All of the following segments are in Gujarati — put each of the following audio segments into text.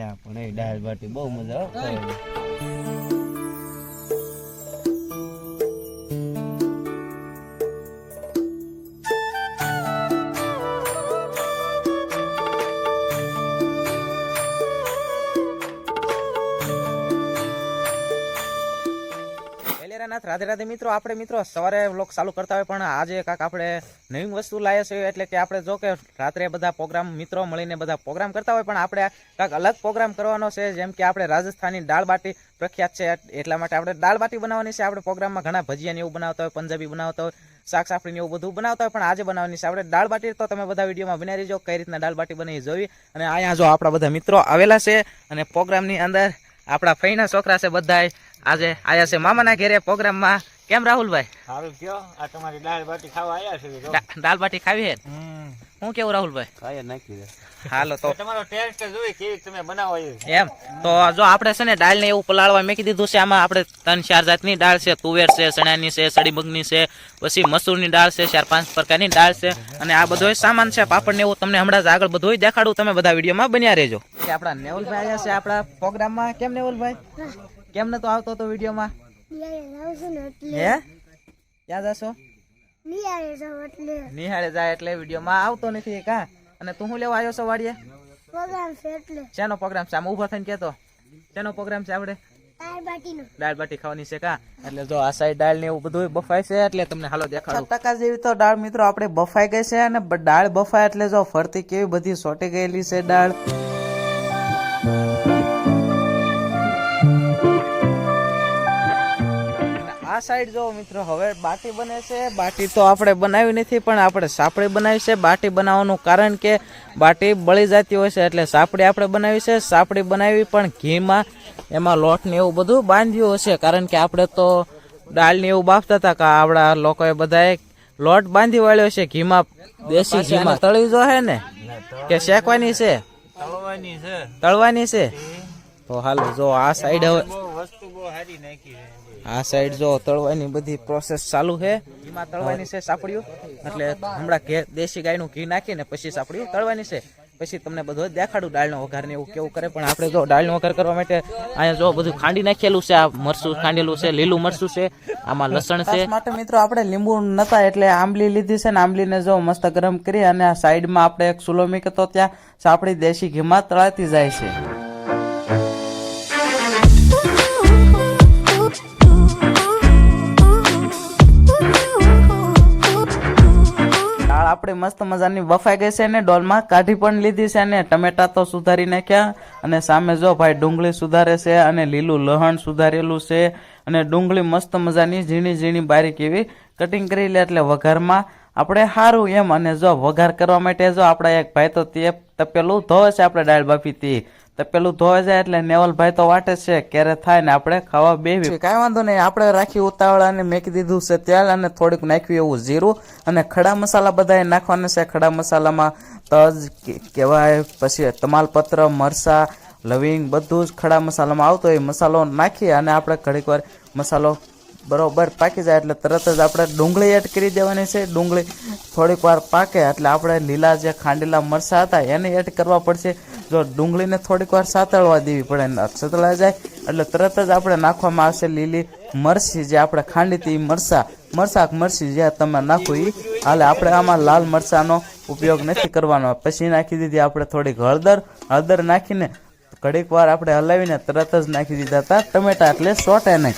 લ્યા પણ એ દાળ બાટી બહુ મજા આવે ખાવાની. રાધે રાધે મિત્રો, આપણે મિત્રો સવારે વ્લોગ ચાલુ કરતા હોય, પણ આજે કાંક આપણે નવી વસ્તુ લાવ્યા છીએ, એટલે કે આપણે જો કે રાત્રે બધા પ્રોગ્રામ, મિત્રો મળીને બધા પ્રોગ્રામ કરતા હોય, પણ આપણે કાંક અલગ પ્રોગ્રામ કરવાનો છે, જેમ કે આપણે રાજસ્થાની દાળબાટી પ્રખ્યાત છે, એટલા માટે આપણે દાળ બાટી બનાવવાની છે. આપણે પ્રોગ્રામમાં ઘણા ભજીયા ને એવું બનાવતા હોય, પંજાબી બનાવતા હોય શાક સાપડીને એવું બધું બનાવતા હોય, પણ આજે બનાવવાની છે. આપણે દાળ બાટી તો તમે બધા વિડીયોમાં બનાવી જો કઈ રીતના દાળ બાટી બની જોવી અને અહીંયા જો આપણા બધા મિત્રો આવેલા છે, અને પ્રોગ્રામની અંદર આપણા ફઈના છોકરા છે બધા આજે આયા છે મામાના ઘેરે પ્રોગ્રામમાં. કેમ રાહુલભાઈ? સારું કયો આ તમારી દાળ બાટી ખાવા આવ્યા છે દાળ બાટી ખાવી હે હું કેવું રાહુલભાઈ? ખાય નાખી દે હાલો તો તમારો ટેસ્ટ જોઈ કેવી તમે બનાવો એમ? તો જો આપણે છે ને દાળ ને એવું પલાળવા મેં કીધું છે આમાં આપણે ત્રણ ચાર જાતની દાળ છે તુવેર છે ચણાની છે સડી મગની છે પછી મસૂરની દાળ છે ચાર પાંચ પ્રકારની દાળ છે અને આ બધો સામાન છે પાપડ ને એવું તમને હમણાં જ આગળ બધું દેખાડું તમે બધા વિડીયોમાં બન્યા રહેજો. આપણા નેવલભાઈ આવ્યા છે આપણા પ્રોગ્રામમાં. કેમ નેવલભાઈ કેમ નતો આવતો હતો વિડીયોમાં? હે? ક્યાં જશો નિહાળે જાય એટલે વિડીયોમાં આવતો નથી કા અને તું શું લેવા આવ્યો છો વાડીએ શેનો પ્રોગ્રામ છે? આમ ઊભો થઈને કેતો. શેનો પ્રોગ્રામ છે આપણે દાળ બાટી ખાવાની છે કા? એટલે જો આ સાઈડ દાળ ને એવું બધું બફાય છે એટલે તમને હાલો દેખાડું. ટકા જેવી તો દાળ મિત્રો આપણે બફાઈ ગઈ છે અને દાળ બફાય એટલે જો ફરતી કેવી બધી સોટી ગયેલી છે દાળ. આ સાઈડ જો મિત્રો હવે બાટી બને છે. બાટી તો આપણે બનાવી નથી પણ આપણે સાપડી બનાવી છે. બાટી બનાવવાનું કારણ કે બાટી બળી જતી હોય છે એટલે સાપડી આપણે બનાવી છે. સાપડી બનાવી પણ ઘીમાં એમાં લોટને એવું બધું બાંધ્યું હશે. કારણ કે આપણે તો દાળને એવું બાફતા હતા કે આપણા લોકોએ બધાએ લોટ બાંધી વાળ્યો છે ઘીમાં દેશી ઘીમાં. તળવી જો હે ને. કે શેકવાની છે? તળવાની છે. તળવાની છે? તો હાલો જો આ સાઈડ હવે વસ્તુ બહુ સારી નાખી છે. આ સાઈડ જો તળવાની બધી પ્રોસેસ ચાલુ છે. એમાં તળવાની છે સાપડીઓ. એટલે હમણાં ઘે દેશી ગાયનું ઘી નાખીને પછી સાપડીઓ તળવાની છે. પછી તમને બધું દેખાડું દાળનો વઘાર ને એવું કેવું કરે. પણ આપણે જો દાળનો વઘાર કરવા માટે અહીંયા જો બધું ખાંડી નાખેલું છે. આ મરસું ખાંડેલું છે, લીલું મરસું છે, આમાં લસણ છે. માટે મિત્રો આપણે લીંબુ નતા એટલે આંબલી લીધી છે ને આંબલીને જો મસ્ત ગરમ કરી અને આ સાઈડમાં આપણે એક સુલો હતો ત્યાં સાપડી દેશી ઘીમાં તળાતી જાય છે. આપણી મસ્ત મજાની બફાઈ ગઈ છે ને ડોલમાં કાઢી પણ લીધી છે અને ટમેટા તો સુધારી નાખ્યા અને સામે જો ભાઈ ડુંગળી સુધારે છે અને લીલું લહણ સુધારેલું છે અને ડુંગળી મસ્ત મજાની ઝીણી ઝીણી બારીક એવી કટિંગ કરી લે એટલે વઘારમાં આપણે સારું એમ અને જો વઘાર કરવા માટે જો આપણા એક ભાઈ તો તે તપેલું ધોવે છે આપણે દાળ બાફી તે પેલું ધોવાઈ જાય એટલે નેવલભાઈ તો વાટે છે, ક્યારે થાય ને આપણે ખાવા બેવી કાંઈ વાંધો નહીં. આપણે રાખી ઉતાવળા અને મેકી દીધું છે તેલ અને થોડીક નાખ્યું એવું જીરું અને ખડા મસાલા બધાએ નાખવાના છે. ખડા મસાલામાં તજ કહેવાય પછી તમાલપત્ર મરસા લવિંગ બધું જ ખડા મસાલામાં આવતો એ મસાલો નાખી અને આપણે ઘડીક વાર મસાલો બરોબર પાકી જાય એટલે તરત જ આપણે ડુંગળી એડ કરી દેવાની છે. ડુંગળી થોડીક વાર પાકે એટલે આપણે લીલા જે ખાંડેલા મરચાં હતા એને એડ કરવા પડશે. જો ડુંગળીને થોડીક વાર સાતળવા દેવી પડે સતળાઈ જાય એટલે તરત જ આપણે નાખવામાં આવશે લીલી મરસી જે આપણે ખાંડી હતી મરચાં મરચાં. કે મરચી જે તમે નાખો એ હાલે આપણે આમાં લાલ મરચાંનો ઉપયોગ નથી કરવાનો. પછી નાખી દીધી આપણે થોડીક હળદર. હળદર નાખીને ઘડીક વાર આપણે હલાવીને તરત જ નાખી દીધા હતા. ટમેટા એટલે સોટે નહીં.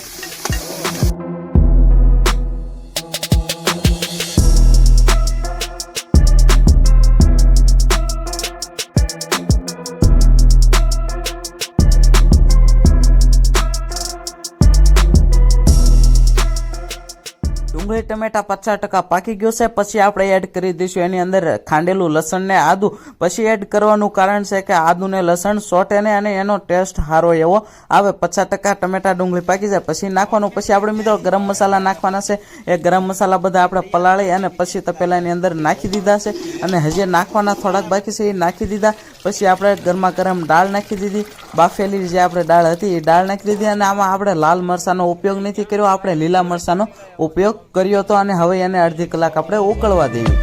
ટમેટા પચાસ ટકા પાકી ગયું છે. પછી આપણે એડ કરી દઈશું. એની અંદર ખાંડેલું લસણને આદું. પછી એડ કરવાનું કારણ છે કે આદુને લસણ સોટે ને અને એનો ટેસ્ટ સારો એવો. આવે પચાસ ટકા ટમેટા ડુંગળી પાકી જાય. પછી નાખવાનું. પછી આપણે મિત્રો ગરમ મસાલા નાખવાના છે. એ ગરમ મસાલા બધા આપણે પલાળી અને પછી તપેલાની અંદર નાખી દીધા છે. અને હજી નાખવાના થોડાક બાકી છે. એ નાખી દીધા. પછી આપણે ગરમા ગરમ દાળ નાખી દીધી. બાફેલી જે આપણે દાળ હતી એ દાળ નાખી દીધી અને આમાં આપણે લાલ મરચાંનો ઉપયોગ નથી કર્યો, આપણે લીલા મરચાંનો ઉપયોગ કર્યો હતો અને હવે એને અડધી કલાક આપણે ઉકળવા દેવી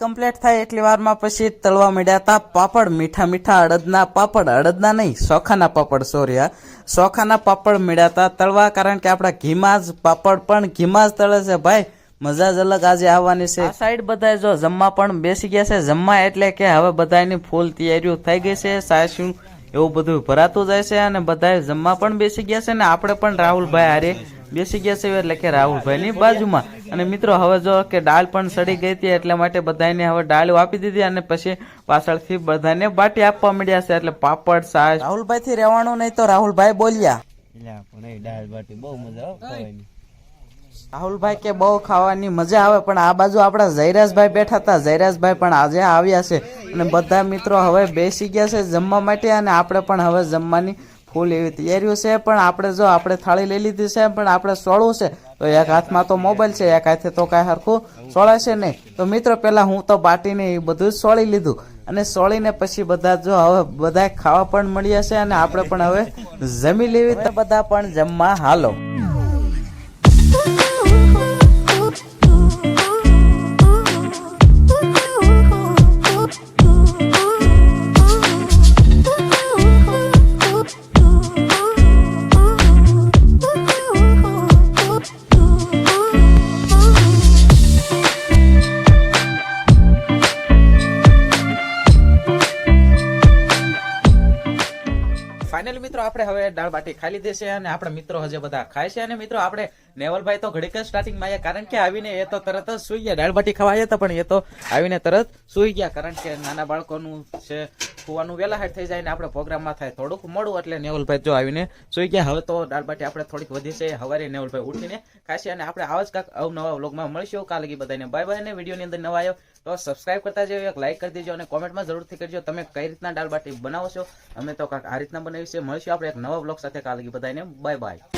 કમ્પ્લીટ થાય એટલી વારમાં પછી તળવા મળ્યા હતા પાપડ. મીઠા મીઠા અડદના પાપડ. અડદના નહીં, સોખાના પાપડ સોરી હા. સોખાના પાપડ મળ્યા હતા તળવા કારણ કે આપણા ઘીમાં જ પાપડ પણ ઘીમાં જ તળે છે. ભાઈ, મજા જ અલગ આજે આવવાની છે. સાઈડ બધા જો જમવા પણ બેસી ગયા છે. જમવા એટલે કે હવે બધાની ફૂલ તૈયારીઓ થઈ ગઈ છે. સાસું એવું બધું ભરાતું જાય છે અને બધા જમવા પણ બેસી ગયા છે ને આપણે પણ રાહુલભાઈ હારે બેસી ગયા છે એટલે કે રાહુલભાઈની બાજુમાં. અને મિત્રો હવે જો કે દાળ પણ સડી ગઈ હતી એટલે માટે બધાને હવે દાળ આપી દીધી અને પછી પાછળથી બધાને બાટી આપવા મળ્યા છે. એટલે પાપડ સાસ રાહુલભાઈ થી રહેવાનું નહીં તો રાહુલભાઈ બોલ્યા. એટલે પણ એ દાળ બાટી બહુ મજા આવે ખાવાની. રાહુલભાઈ કે બહુ ખાવાની મજા આવે પણ આ બાજુ આપણા જયરાજભાઈ બેઠા હતા. જયરાજભાઈ પણ આજે આવ્યા છે. અને બધા મિત્રો હવે બેસી ગયા છે જમવા માટે અને આપણે પણ હવે જમવાની ફૂલ એવી તૈયારીઓ છે, પણ આપણે જો આપણે થાળી લઈ લીધી છે, પણ આપણે સોળવું છે, તો એક હાથમાં તો મોબાઈલ છે, એક હાથે તો કાંઈ હરખું સોળાશે નહીં. તો મિત્રો, પહેલાં હું તો બાટીને એ બધું જ સોળી લીધું. અને સોળીને પછી બધા જો હવે બધા ખાવા પણ મળ્યા છે, અને આપણે પણ હવે જમી લેવી તો બધા પણ જમવા હાલો. ફાઇનલી મિત્રો, આપણે હવે દાળ બાટી ખાઈ લીધી છે અને આપણા મિત્રો હજે બધા ખાય છે. અને મિત્રો, આપણે નેવલભાઈ તો ઘડીક સ્ટાર્ટિંગમાં આવ્યા કારણ કે આવીને એ તો તરત જ સુઈ ગયા. દાળ બાટી ખાવા હતા, પણ એ તો આવીને તરત સુઈ ગયા. કારણ કે નાના બાળકોનું છે સુવાનું વહેલા હાટ થઈ જાય ને આપણે પ્રોગ્રામમાં થાય થોડુંક મોડું એટલે નેવલભાઈ જો આવીને સુઈ ગયા. હવે તો દાળ બાટી આપણે થોડીક વધી છે. હવારે નેવલભાઈ ઉઠીને ખાશે અને આપણે આવા જ કાંક અવનવા વ્લોગમાં મળીશું. કાલે કી બધાને બાય બાય અને વિડીયોની અંદર નવા આવ્યો તો સબસ્ક્રાઇબ કરતા જજો એક લાઈક કરી દેજો અને કોમેન્ટમાં જરૂરથી કરજો તમે કઈ રીતના દાળ બાટી બનાવો છો. અમે તો કાંક આ રીતના બનાવી છે. મળીશું આપણે એક નવા બ્લોગ સાથે. કાલે કી બધાને બાય બાય